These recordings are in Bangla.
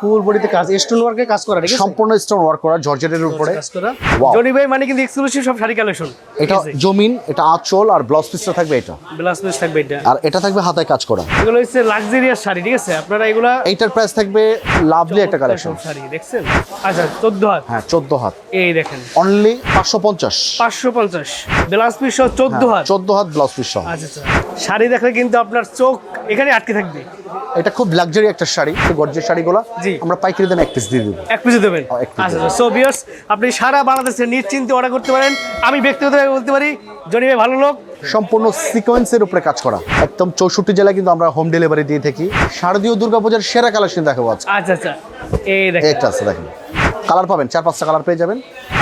ফুল বডিতে কাজ স্টোন ওয়ার্কে কাজ করা ঠিক আছে? সম্পূর্ণ স্টোন ওয়ার্ক করা জর্জেটের উপরে। কাজ করা। জনি ভাই মানে কিন্তু এক্সক্লুসিভ সব শাড়ি কালেকশন এটা জমিন এটা আঁচল আর ব্লাউজ পিসটা থাকবে এটা। ব্লাউজ পিস থাকবে এটা। আর এটা থাকবে হাতায় কাজ করা। এগুলো হচ্ছে লাক্সারিয়াস শাড়ি ঠিক আছে? আপনারা এগুলা এইটার প্রাইস থাকবে লাভলি একটা কালেকশন শাড়ি দেখছেন? আচ্ছা চোদ্দ হাত। হ্যাঁ চোদ্দ হাত। এই দেখেন। অনলি পাঁচশো পঞ্চাশ। পাঁচশো পঞ্চাশ। ব্লাউজ পিস সহ চোদ্দ হাত। চোদ্দ হাত ব্লাউজ পিস সহ। আচ্ছা আচ্ছা। শাড়ি দেখলে কিন্তু আপনার চোখ এখানে আটকে থাকবে। এটা খুব লাক্সারি একটা শাড়ি গর্জের শাড়িগুলো। জি। আমরা পাইকারি দামে এক পিস দিয়ে দেবো। এক পিস দেবেন? piece আচ্ছা সো বিয়ার্স আপনি সারা বাংলাদেশে নিশ্চিন্তে অর্ডার করতে পারেন। আমি ব্যক্তিগতভাবে বলতে পারি জনি ভাই ভালো লোক। সম্পূর্ণ সিকোয়েন্সের উপরে কাজ করা। একদম চৌষট্টি জেলায় কিন্তু আমরা হোম ডেলিভারি দিয়ে থাকি। শারদীয় দুর্গাপূজার সেরা কালেকশন দেখাবো আচ্ছা আচ্ছা। এই দেখেন। এটা আছে দেখেন। কালার পাবেন চার পাঁচটা কালার পেয়ে যাবেন।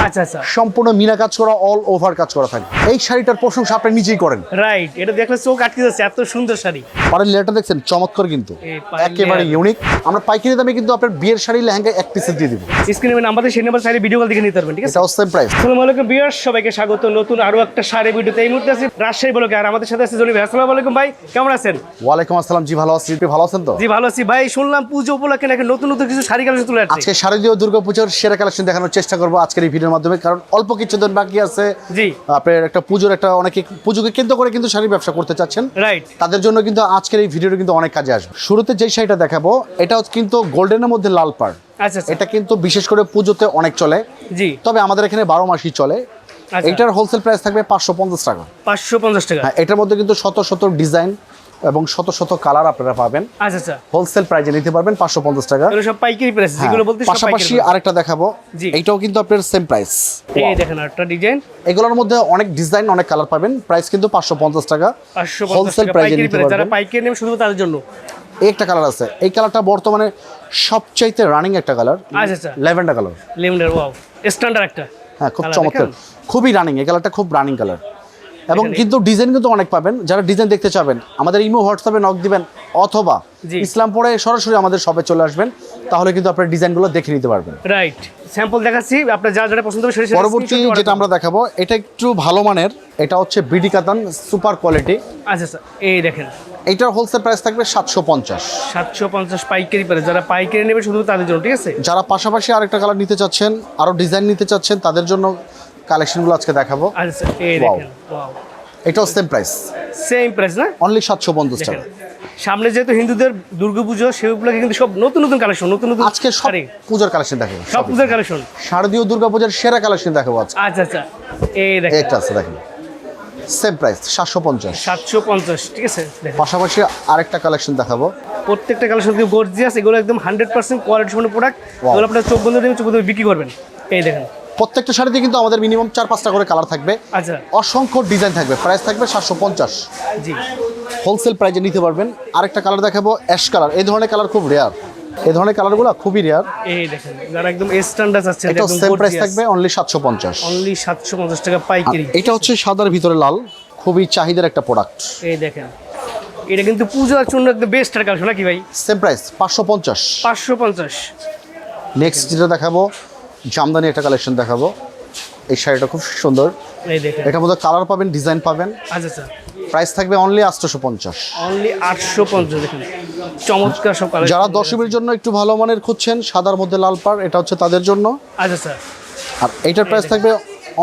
আচ্ছা আচ্ছা। সম্পূর্ণ মিনা কাজ করা অল ওভার কাজ করা থাকে এই শাড়িটার প্রশংসা আপনি নিজেই করেন। রাইট এটা দেখলে চোখ আটকে যাচ্ছে এত সুন্দর শাড়ি। পাড়ের লেয়ারটা দেখছেন চমৎকার কিন্তু। একেবারে ইউনিক আমরা পাইকারি দামে কিন্তু আপনার বিয়ের শাড়ি লেহেঙ্গা এক পিসে দিয়ে দিব। স্ক্রিনে নাম্বারে সেই নাম্বার চাইলে ভিডিও কল দেখে নিতে পারবেন ঠিক আছে? এটাও সেম প্রাইস আসসালামু আলাইকুম বিয়ার্স সবাইকে স্বাগত। নতুন আরও একটা শাড়ি ভিডিওতে এই মুহূর্তে আছি রাজশাহী বলকে। আর আমাদের সাথে আছে জনি ভাই। আসসালামু আলাইকুম ভাই কেমন আছেন? ওয়ালাইকুম আসসালাম জি ভালো আছি। ভালো আছেন তো? জি ভালো আছি। ভাই শুনলাম পুজো উপলক্ষে নাকি নতুন নতুন কিছু শাড়ি কালেকশন তুলে আজকে শারদীয় দুর্গাপূজার সেরা কালেকশন দেখানোর চেষ্টা করব আজকের এই ভিডিওর মাধ্যমে কারণ অল্প কিছু দিন বাকি আছে। জি। আপনার একটা পুজোর একটা অনেকে পুজোকে কেন্দ্র করে কিন্তু শাড়ির ব্যবসা করতে চাচ্ছেন। রাইট তাদের জন্য কিন্তু আজকের এই ভিডিওটা কিন্তু অনেক কাজে আসবে। শুরুতে যে শাড়িটা দেখাবো এটা কিন্তু গোল্ডেনের মধ্যে লাল পাড়। আচ্ছা আচ্ছা। এটা কিন্তু বিশেষ করে পুজোতে অনেক চলে। জি। তবে আমাদের এখানে বারো মাসই চলে। আচ্ছা। এটার হোলসেল প্রাইস থাকবে পাঁচশো পঞ্চাশ টাকা। পাঁচশো পঞ্চাশ টাকা। হ্যাঁ এটার মধ্যে কিন্তু শত শত ডিজাইন এবং শত শত কালার আপনারা পাবেন। আচ্ছা আচ্ছা। হোলসেল প্রাইজে নিতে পারবেন পাঁচশো পঞ্চাশ টাকা। সব পাইকারি প্রাইস হ্যাঁ, যেগুলো বলতে পাশাপাশি আরেকটা দেখাবো। এইটাও কিন্তু আপনার সেম প্রাইস এই দেখেন একটা ডিজাইন এগুলোর মধ্যে অনেক ডিজাইন অনেক কালার পাবেন। প্রাইস কিন্তু পাঁচশো পঞ্চাশ টাকা। হোলসেল প্রাইজে নিতে প্রাইস যারা পাইকারি নেবে শুধু তাদের জন্য। এই একটা কালার আছে। এই কালারটা বর্তমানে সবচাইতে রানিং একটা কালার আচ্ছা আচ্ছা। Lavender colour limited wow standard একটা হ্যাঁ খুব চমৎকার। খুবই রানিং এই কালারটা খুব রানিং কালার এবং কিন্তু ডিজাইন কিন্তু অনেক পাবেন। যারা ডিজাইন দেখতে চাবেন আমাদের ইমো হোয়াটসঅ্যাপে নক দিবেন অথবা। ইসলামপুরে সরাসরি আমাদের শপে চলে আসবেন তাহলে কিন্তু আপনার ডিজাইনগুলো দেখে নিতে পারবেন। রাইট স্যাম্পল দেখাচ্ছি আপনার যা যেটা পছন্দ হবে সেটা পরবর্তী যেটা আমরা দেখাবো। এটা একটু ভালো মানের এটা হচ্ছে বিডি কাতান সুপার কোয়ালিটি আচ্ছা আচ্ছা এই দেখেন। এইটার হোলসেল প্রাইস থাকবে সাতশো পঞ্চাশ। সাতশো পঞ্চাশ পাইকারি প্রাইস যারা পাইকারি নেবে শুধু তাদের জন্য ঠিক আছে? যারা পাশাপাশি আরেকটা কালার নিতে চাচ্ছেন আরও ডিজাইন নিতে চাচ্ছেন তাদের জন্য কালেকশনগুলো আজকে দেখাবো। আচ্ছা. এটাও সেম প্রাইস সেম প্রাইস না? অনলি সাতশো পঞ্চাশ টাকা। সামনে যেহেতু হিন্দুদের দুর্গাপুজো সেগুলোকে কিন্তু সব নতুন নতুন কালেকশন নতুন নতুন আজকে সব পূজার কালেকশন দেখাবো সব পূজার কালেকশন। শারদীয় দুর্গাপূজার সেরা কালেকশন দেখাবো আজকে। আচ্ছা আচ্ছা এই দেখেন। একটা আছে দেখেন। সেম প্রাইস সাতশো পঞ্চাশ। সাতশো পঞ্চাশ ঠিক আছে পাশাপাশি আরেকটা কালেকশন দেখাবো। প্রত্যেকটা কালেকশন কিন্তু গর্জিয়াস এগুলো একদম হান্ড্রেড পার্সেন্ট কোয়ালিটি সম্পন্ন প্রোডাক্ট এগুলো আপনার চোখ বন্ধ দেবেন চোখ বন্ধ বিক্রি করবেন। এই দেখেন প্রত্যেকটা শাড়িতে কিন্তু আমাদের মিনিমাম চার পাঁচটা করে কালার থাকবে। আচ্ছা। অসংখ্য ডিজাইন থাকবে। প্রাইস থাকবে সাতশো পঞ্চাশ। জি। হোলসেল প্রাইজে নিতে পারবেন। আরেকটা কালার দেখাবো অ্যাশ কালার এই ধরনের কালার খুব রেয়ার এই ধরনের কালারগুলো খুবই রেয়ার এই দেখেন যারা একদম স্ট্যান্ডার্ড আছে এটাও সেম প্রাইস থাকবে অনলি সাতশো পঞ্চাশ। অনলি সাতশো পঞ্চাশ টাকা পাইকারি। এটা হচ্ছে সাদার ভিতরে লাল। খুবই চাহিদার একটা প্রোডাক্ট এই দেখেন এটা কিন্তু পূজার জন্য একদম বেস্ট আর কালেকশন নাকি ভাই? সেম প্রাইস পাঁচশো পঞ্চাশ। পাঁচশো পঞ্চাশ। নেক্সট যেটা দেখাবো জামদানি একটা কালেকশন দেখাবো। এই শাড়িটা খুব সুন্দর। এটার মধ্যে কালার পাবেন ডিজাইন পাবেন। আচ্ছা আচ্ছা। প্রাইস থাকবে অনলি আটশোশো পঞ্চাশ অনলি আটশো পঞ্চাশ চমৎকার সব কালেকশন যারা দশমীর জন্য একটু ভালো মানের খুঁজছেন সাদার মধ্যে লাল পাড় এটা হচ্ছে তাদের জন্য। আচ্ছা আচ্ছা। আর এইটার প্রাইস থাকবে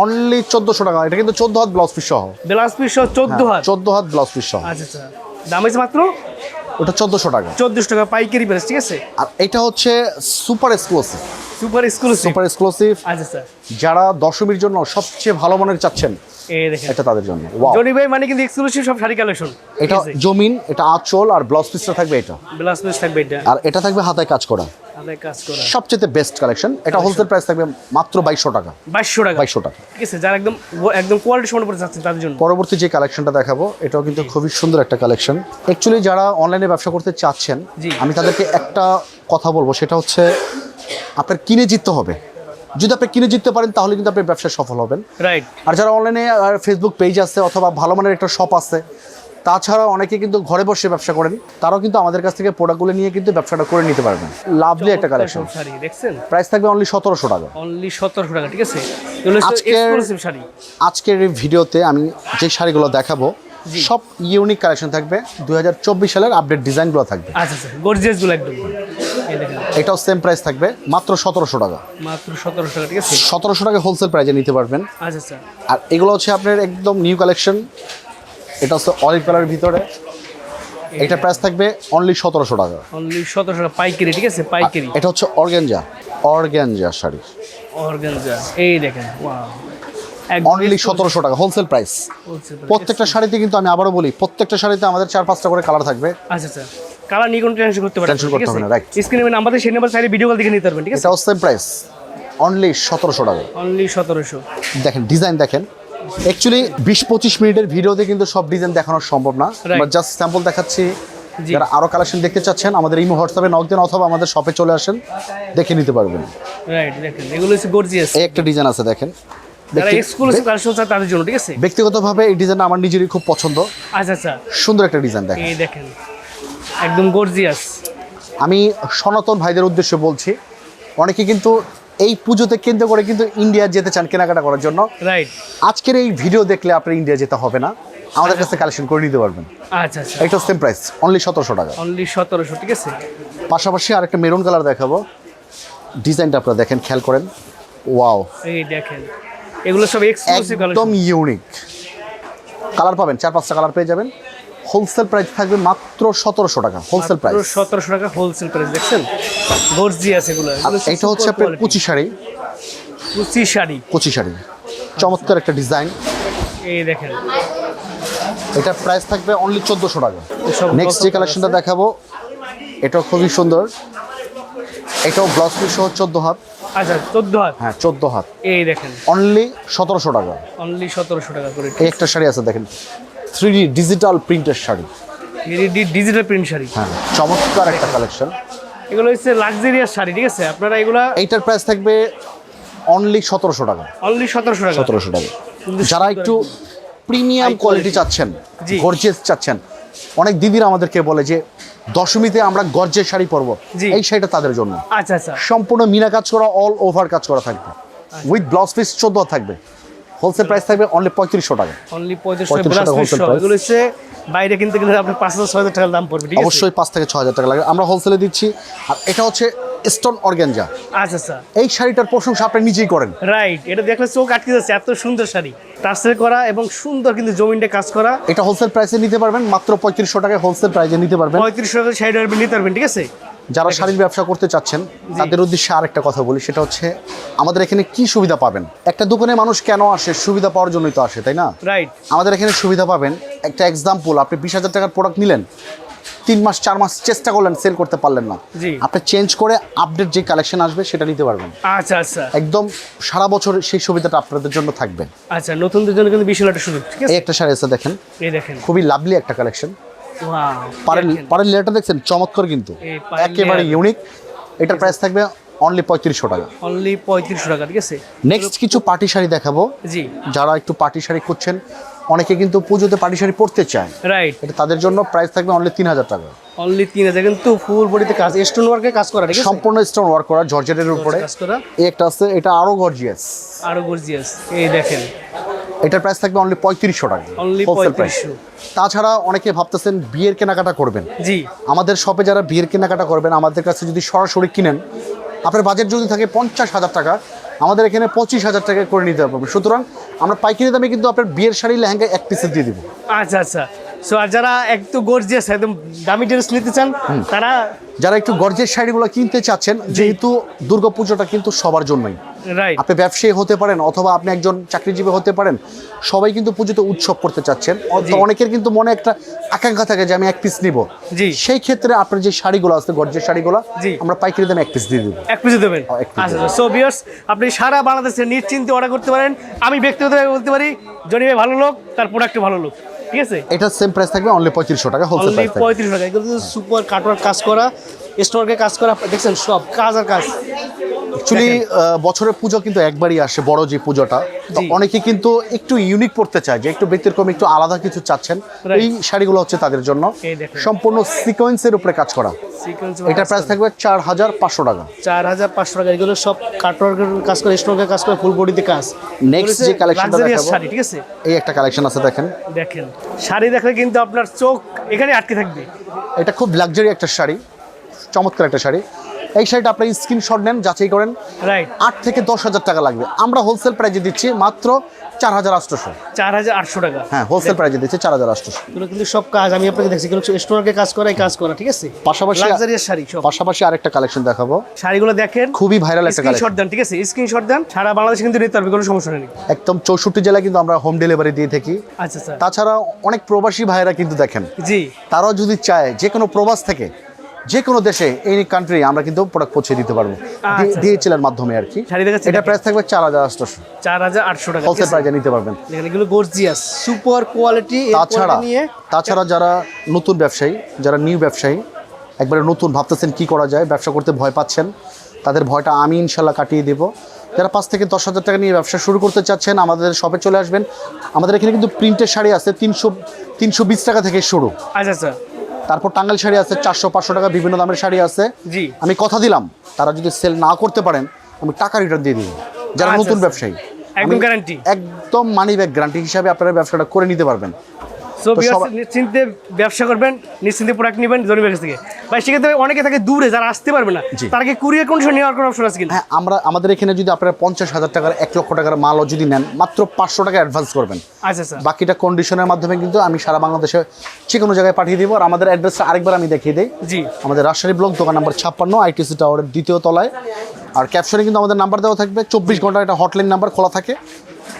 অনলি চোদ্দোশো টাকা। এটা কিন্তু চোদ্দ হাত ব্লাউজ পিস সহ। ব্লাউজ পিস সহ চোদ্দ হাজার চোদ্দ হাত ব্লাউজ পিস সহ। আচ্ছা আচ্ছা। দাম হয়েছে মাত্র? ওটা চোদ্দোশো টাকা। চোদ্দশো টাকা পাইকারি প্রাইস ঠিক আছে? আর এটা হচ্ছে super exclusive super school super exclusive আচ্ছা আচ্ছা যারা দশমীর জন্য সবচেয়ে ভালো মানের চাচ্ছেন এই দেখেন। এটা তাদের জন্য। ওয়াও জনি ভাই মানে কিন্তু এক্সক্লুসিভ সব শাড়ি কালেকশন এটা জমিন এটা আঁচল আর ব্লাউজ পিসটা থাকবে এটা। ব্লাউজ পিস থাকবে এটা। আর এটা থাকবে হাতায় কাজ করা। হাতে কাজ করা। সবচেয়ে বেস্ট কালেকশন এটা হোলসেল প্রাইস থাকবে মাত্র বাইশশো টাকা। বাইশশো টাকা। বাইশশো টাকা। ঠিক আছে যারা একদম একদম কোয়ালিটি সম্পন্ন করে যাচ্ছে তাদের জন্য। পরবর্তী যে কালেকশনটা দেখাবো এটাও কিন্তু খুবই সুন্দর একটা কালেকশন অ্যাকচুয়ালি যারা অনলাইনে ব্যবসা করতে চাচ্ছেন আমি তাদেরকে একটা কথা বলব সেটা হচ্ছে আপনার কিনে জিততে হবে। যদি আপনি কিনে জিততে পারেন তাহলে কিন্তু আপনি ব্যবসায় সফল হবেন। রাইট আর যারা অনলাইনে ফেসবুক পেজ আছে অথবা ভালো মানের একটা শপ আছে তাছাড়া অনেকে কিন্তু ঘরে বসে ব্যবসা করেন তারাও কিন্তু আমাদের কাছ থেকে প্রোডাক্টগুলো নিয়ে কিন্তু ব্যবসাটা করে নিতে পারবেন। লাভলি একটা কালেকশন শাড়ি দেখছেন? প্রাইস থাকবে অনলি সতেরোশো টাকা। অনলি সতেরোশো টাকা ঠিক আছে? আজকের- শাড়ি। আজকের এই ভিডিওতে আমি যে শাড়িগুলো দেখাবো সব ইউনিক কালেকশন থাকবে। দুই হাজার চব্বিশ সালের আপডেট ডিজাইনগুলো থাকবে। আচ্ছা আচ্ছা গর্জিয়াসগুলো একদম। এটাও সেম প্রাইস থাকবে মাত্র সতেরোশো টাকা। মাত্র সতেরোশো টাকা ঠিক আছে? সতেরোশো টাকা হোলসেল প্রাইজে নিতে পারবেন। আচ্ছা আচ্ছা। আর এগুলো হচ্ছে আপনার একদম নিউ কালেকশন এটা হচ্ছে অলিভ কালারের ভিতরে। এটা প্রাইস থাকবে অনলি সতেরোশো টাকা। অনলি সতেরোশো টাকা পাইকারি ঠিক আছে? পাইকারি। এটা হচ্ছে অর্গ্যানজা অর্গ্যানজা শাড়ি। অর্গানজা এই দেখেন ওয়াও অনলি সতেরোশো টাকা হোলসেল প্রাইস প্রত্যেকটা শাড়িতে কিন্তু আমি আবারও বলি প্রত্যেকটা শাড়িতে আমাদের চার পাঁচটা করে কালার থাকবে। আচ্ছা আচ্ছা। কালার নিয়ে কোনো টেনশন করতে পারেন Tension করতে হবে না, right. স্ক্রিনে নাম্বার সেই নাম্বার চাইলে ভিডিও কল দেখে নিতে পারবেন ঠিক আছে? এটাও সেম প্রাইস অনলি সতেরোশো টাকা অনলি সতেরোশো। দেখেন ডিজাইন দেখেন। অ্যাকচুয়ালি বিশ পঁচিশ মিনিটের ভিডিওতে কিন্তু সব ডিজাইন দেখানো সম্ভব না। Right. বা জাস্ট স্যাম্পল দেখাচ্ছি। যারা আরও কালেকশন দেখতে চাচ্ছেন আমাদের ইমো হোয়াটসঅ্যাপে নক দেন অথবা আমাদের শপে চলে আসেন দেখে নিতে পারবেন। রাইট দেখেন এগুলো হচ্ছে গর্জিয়াস এই একটা ডিজাইন আছে দেখেন। ব্যক্তিগতভাবে এই ডিজাইনটা আমার নিজেরই খুব পছন্দ। আচ্ছা আচ্ছা। সুন্দর একটা ডিজাইন দেখেন। দেখেন। একদম গর্জিয়াস আমি সনাতন ভাইদের উদ্দেশ্যে বলছি অনেকে কিন্তু এই পুজোতে কেন্দ্র করে কিন্তু ইন্ডিয়া যেতে চান কেনাকাটা করার জন্য। রাইট আজকের এই ভিডিও দেখলে আপনার ইন্ডিয়া যেতে হবে না। আমাদের কাছে কালেকশন করে নিতে পারবেন। আচ্ছা আচ্ছা। এটা সেম প্রাইস অনলি সতেরোশো টাকা। অনলি সতেরোশো ঠিক আছে? পাশাপাশি আরেকটা মেরুন কালার দেখাবো। ডিজাইনটা আপনারা দেখেন খেয়াল করেন। ওয়াও এই দেখেন। এগুলো সব এক্সক্লুসিভ একদম ইউনিক কালার পাবেন চার পাঁচটা কালার পেয়ে যাবেন। হোলসেল প্রাইস থাকবে মাত্র সতেরোশো টাকা হোলসেল প্রাইস। সতেরোশো টাকা হোলসেল প্রাইস দেখছেন? এগুলো। এগুলো এটা হচ্ছে আপনার কুচি শাড়ি। কুচি শাড়ি। কুচি শাড়ি। চমৎকার একটা ডিজাইন। এই দেখেন। এটা প্রাইস থাকবে অনলি চোদ্দোশো টাকা। নেক্সট যে কালেকশনটা দেখাবো এটাও খুবই সুন্দর। এটাও ব্লাউজ পিস সহ চোদ্দ হাত। আচ্ছা চোদ্দ হাত? হ্যাঁ চোদ্দ হাত। এই দেখেন। অনলি সতেরোশো টাকা। অনলি সতেরোশো টাকা করে এই একটা শাড়ি আছে দেখেন। থ্রি ডি ডিজিটাল প্রিন্টের শাড়ি। Digital print sari. হ্যাঁ চমৎকার একটা কালেকশন। এগুলো হচ্ছে লাক্সারিয়াস শাড়ি ঠিক আছে? আপনারা এগুলা এইটার প্রাইস থাকবে অনলি সতেরোশো টাকা। অনলি সতেরোশো টাকা। সতেরোশো টাকা। যারা একটু প্রিমিয়াম কোয়ালিটি চাচ্ছেন জি। গর্জেস চাচ্ছেন অনেক দিদিরা আমাদেরকে বলে যে দশমীতে আমরা গর্জের শাড়ি পরবো। এই শাড়িটা তাদের জন্য। আচ্ছা আচ্ছা। সম্পূর্ণ মিনা কাজ করা অল ওভার কাজ করা থাকবে। উইথ ব্লাউজ পিস চোদ্দ থাকবে। হোলসেল প্রাইস থাকবে অনলি পঁয়ত্রিশশো টাকা অনলি পঁয়ত্রিশশো 3500 ব্লাউজ টাকা পিস wholesale সহ। price। এগুলো হচ্ছে বাইরে কিনতে গেলে আপনার পাঁচ হাজার ছয় হাজার টাকার দাম পড়বে অবশ্যই পাঁচ থেকে ছ হাজার টাকা লাগে আমরা হোলসেলে দিচ্ছি আর এটা হচ্ছে স্টোন অর্গ্যানজা আচ্ছা আচ্ছা। এই শাড়িটার প্রশংসা আপনি নিজেই করেন। রাইট এটা দেখলে চোখ আটকে যাচ্ছে এত সুন্দর শাড়ি। টার্সেল করা এবং সুন্দর কিন্তু জমিনটা কাজ করা। এটা হোলসেল প্রাইসে নিতে পারবেন মাত্র পঁয়ত্রিশশো টাকায় হোলসেল প্রাইসে নিতে পারবেন। পঁয়ত্রিশশো টাকা শাড়ি আপনি নিতে পারবেন ঠিক আছে? যারা শাড়ির ব্যবসা করতে চাচ্ছেন তাদের উদ্দেশ্যে আরেকটা কথা বলি সেটা হচ্ছে আমাদের এখানে কি সুবিধা পাবেন? একটা দোকানে মানুষ কেন আসে সুবিধা পাওয়ার জন্যই তো আসে তাই না? রাইট আমাদের এখানে সুবিধা পাবেন একটা এক্সাম্পল আপনি বিশ হাজার টাকার প্রোডাক্ট নিলেন তিন মাস চার মাস চেষ্টা করলেন সেল করতে পারলেন না। আপনি চেঞ্জ করে আপডেট যে কালেকশন আসবে সেটা নিতে পারবেন। আচ্ছা আচ্ছা। একদম সারা বছর সেই সুবিধাটা আপনাদের জন্য থাকবে। আচ্ছা নতুনদের জন্য কিন্তু বিশাল একটা সুযোগ ঠিক এই একটা শাড়ি আছে দেখেন। এই দেখেন। খুবই লাভলি একটা কালেকশন। পারের লেয়ারটা দেখছেন? চমৎকার কিন্তু। একেবারে ইউনিক এটার প্রাইস থাকবে অনলি পঁয়ত্রিশশো টাকা। অনলি পঁয়ত্রিশশো টাকা ঠিক আছে? নেক্সট কিছু পার্টি শাড়ি দেখাবো। জি। যারা একটু পার্টি শাড়ি খুঁজছেন অনেকে কিন্তু পুজোতে পার্টি শাড়ি পরতে চায়। রাইট এটা তাদের জন্য প্রাইস থাকবে অনলি তিন হাজার টাকা। অনলি তিন হাজার কিন্তু ফুল বডিতে কাজ স্টোন ওয়ার্কে কাজ করা ঠিক আছে? সম্পূর্ণ স্টোন ওয়ার্ক করা জর্জেটের উপরে। কাজ করা। এই একটা আছে এটা আরও গর্জিয়াস আরও গর্জিয়াস এই দেখেন। এটার প্রাইস থাকবে অনলি পঁয়ত্রিশশো টাকা তাছাড়া অনেকে ভাবতেছেন বিয়ের কেনাকাটা করবেন। জি। আমাদের শপে যারা বিয়ের কেনাকাটা করবেন আমাদের কাছে যদি সরাসরি কিনেন আপনার বাজেট যদি থাকে পঞ্চাশ হাজার টাকা আমাদের এখানে পঁচিশ হাজার টাকা করে নিতে পারবেন সুতরাং আমরা পাইকারি দামে কিন্তু আপনার বিয়ের শাড়ি লেহেঙ্গা এক পিসে দিয়ে দিব। আচ্ছা আচ্ছা। সো আর যারা একটু গর্জিয়াস একদম দামি ড্রেস নিতে চান তারা যারা একটু গর্জিয়াস শাড়িগুলো কিনতে চাচ্ছেন যেহেতু দুর্গাপুজোটা কিন্তু সবার জন্যই। আপনি ব্যবসায়ী হতে পারেন অথবা আপনি একজন চাকরিজীবী হতে পারেন সবাই কিন্তু পুজোতে উৎসব করতে চাচ্ছেন। অনেকের কিন্তু মনে একটা আকাঙ্ক্ষা থাকে যে আমি এক পিস নিব। জি। সেই ক্ষেত্রে আপনার যে শাড়িগুলো আছে গর্জের শাড়িগুলো আমরা পাইকারি দামে এক পিস দিয়ে দেবো। এক পিসে দেবেন? আচ্ছা সো বিয়ার্স আপনি সারা বাংলাদেশে নিশ্চিন্তে অর্ডার করতে পারেন। আমি ব্যক্তিগতভাবে বলতে পারি জনি ভাই ভালো লোক তার প্রোডাক্ট ভালো লোক। ঠিক আছে? এটা সেম প্রাইস থাকবে অনলি পঁয়ত্রিশশো টাকা হোলসেল অনলি প্রাইস থাকবে। পঁয়ত্রিশ টাকা। এগুলো সুপার কাটওয়ার কাজ করা। স্টোরকে কাজ করা দেখছেন সব কাজ আর কাজ। অ্যাকচুয়ালি বছরের পুজো কিন্তু একবারই আসে বড় যে পুজোটা। তো অনেকে কিন্তু একটু ইউনিক পড়তে চায় যে একটু ব্যতিক্রম একটু আলাদা কিছু চাচ্ছেন। এই শাড়িগুলো হচ্ছে তাদের জন্য। সম্পূর্ণ সিকোয়েন্সের উপরে কাজ করা। এটা প্রাইস থাকবে চার হাজার পাঁচশো টাকা। চার হাজার পাঁচশো টাকা। এগুলো সব কাটওয়ার্কের কাজ করে স্টোরকে কাজ করে ফুল বডিতে কাজ। নেক্সট যে দেখাবো। শাড়ি ঠিক আছে? এই একটা কালেকশন আছে দেখেন। দেখেন। শাড়ি দেখলে কিন্তু আপনার চোখ এখানে আটকে থাকবে। এটা খুব লাক্সারি একটা শাড়ি। চমৎকার একটা শাড়ি। এই শাড়িটা আপনি স্ক্রিনশট নেন যাচাই করেন। রাইট আট থেকে দশ হাজার টাকা লাগবে। আমরা হোলসেল প্রাইজে দিচ্ছি মাত্র চার হাজার আটশোশো। চার হাজার আটশো টাকা। হ্যাঁ হোলসেল প্রাইজে দিচ্ছি চার হাজার আটশোশো। কিন্তু সব কাজ আমি আপনাকে দেখছি এগুলো স্টোরকে কাজ করা কাজ করা ঠিক আছে? পাশাপাশি লাক্সারিয়াস শাড়ি সব। পাশাপাশি আরেকটা কালেকশন দেখাবো। শাড়িগুলো দেখেন। খুবই ভাইরাল একটা কালেকশন স্ক্রিনশট দেন ঠিক আছে? স্ক্রিনশট দেন সারা বাংলাদেশে কিন্তু নিতে পারবে কোনো সমস্যা নেই। একদম চৌষট্টি জেলায় কিন্তু আমরা হোম ডেলিভারি দিয়ে থাকি। আচ্ছা স্যার তাছাড়া অনেক প্রবাসী ভাইয়েরা কিন্তু দেখেন। জি। তারাও যদি চায় যে কোনো প্রবাস থেকে যে কোনো দেশে এই কান্ট্রি আমরা কিন্তু প্রোডাক্ট পৌঁছে দিতে পারব। আচ্ছা, ডিএচএল এর মাধ্যমে আর কি। এটা প্রাইস থাকবে চার হাজার আটশোশো চার হাজার আটশো টাকা হোলসেল প্রাইসে নিতে পারবেন। এগুলো গর্জিয়াস সুপার কোয়ালিটি তাছাড়া নিয়ে। তাছাড়া যারা নতুন ব্যবসায়ী যারা নিউ ব্যবসায়ী একবারে নতুন ভাবতেছেন কি করা যায় ব্যবসা করতে ভয় পাচ্ছেন তাদের ভয়টা আমি ইনশাল্লাহ কাটিয়ে দেব। যারা পাঁচ থেকে দশ হাজার টাকা নিয়ে ব্যবসা শুরু করতে চাচ্ছেন আমাদের শপে চলে আসবেন। আমাদের এখানে কিন্তু প্রিন্টের শাড়ি আছে তিনশো তিনশো বিশ টাকা থেকে শুরু। আচ্ছা আচ্ছা। তারপর টাঙ্গাল শাড়ি আছে চারশো পাঁচশো টাকা বিভিন্ন দামের শাড়ি আছে। জি। আমি কথা দিলাম তারা যদি সেল না করতে পারেন আমি টাকা রিটার্ন দিয়ে দিব। যারা আচ্ছা, নতুন আচ্ছা। ব্যবসায়ী একদম গ্যারান্টি একদম মানি ব্যাগ গ্যারান্টি হিসাবে আপনারা ব্যবসাটা করে নিতে পারবেন। সো নিশ্চিন্তে ব্যবসা করবেন নিশ্চিন্তে প্রোডাক্ট নেবেন জরিমের কাছ থেকে। ভাই সেক্ষেত্রে অনেকে থাকে দূরে যারা আসতে পারবে না। তারকে কুরিয়ার কন্ডিশন নেওয়ার কোনো অপশন আছে কিন্তু হ্যাঁ আমরা আমাদের এখানে যদি আপনারা পঞ্চাশ হাজার টাকার এক লক্ষ টাকার মালও যদি নেন মাত্র পাঁচশো টাকা অ্যাডভান্স করবেন। আচ্ছা স্যার বাকিটা কন্ডিশনের মাধ্যমে কিন্তু আমি সারা বাংলাদেশে যে কোনো জায়গায় পাঠিয়ে দিব। আর আমাদের অ্যাড্রেসটা আরেকবার আমি দেখিয়ে দিই। জি। আমাদের রাজশাহী ব্লক দোকান নাম্বার ছাপ্পান্ন আইটিসি টাওয়ারের দ্বিতীয় তলায়। আর ক্যাপশনে কিন্তু আমাদের নাম্বার দেওয়া থাকবে। চব্বিশ ঘণ্টা একটা হটলাইন নাম্বার খোলা থাকে।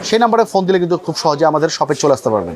সেই নাম্বারে ফোন দিলে কিন্তু খুব সহজে আমাদের শপে চলে আসতে পারবেন।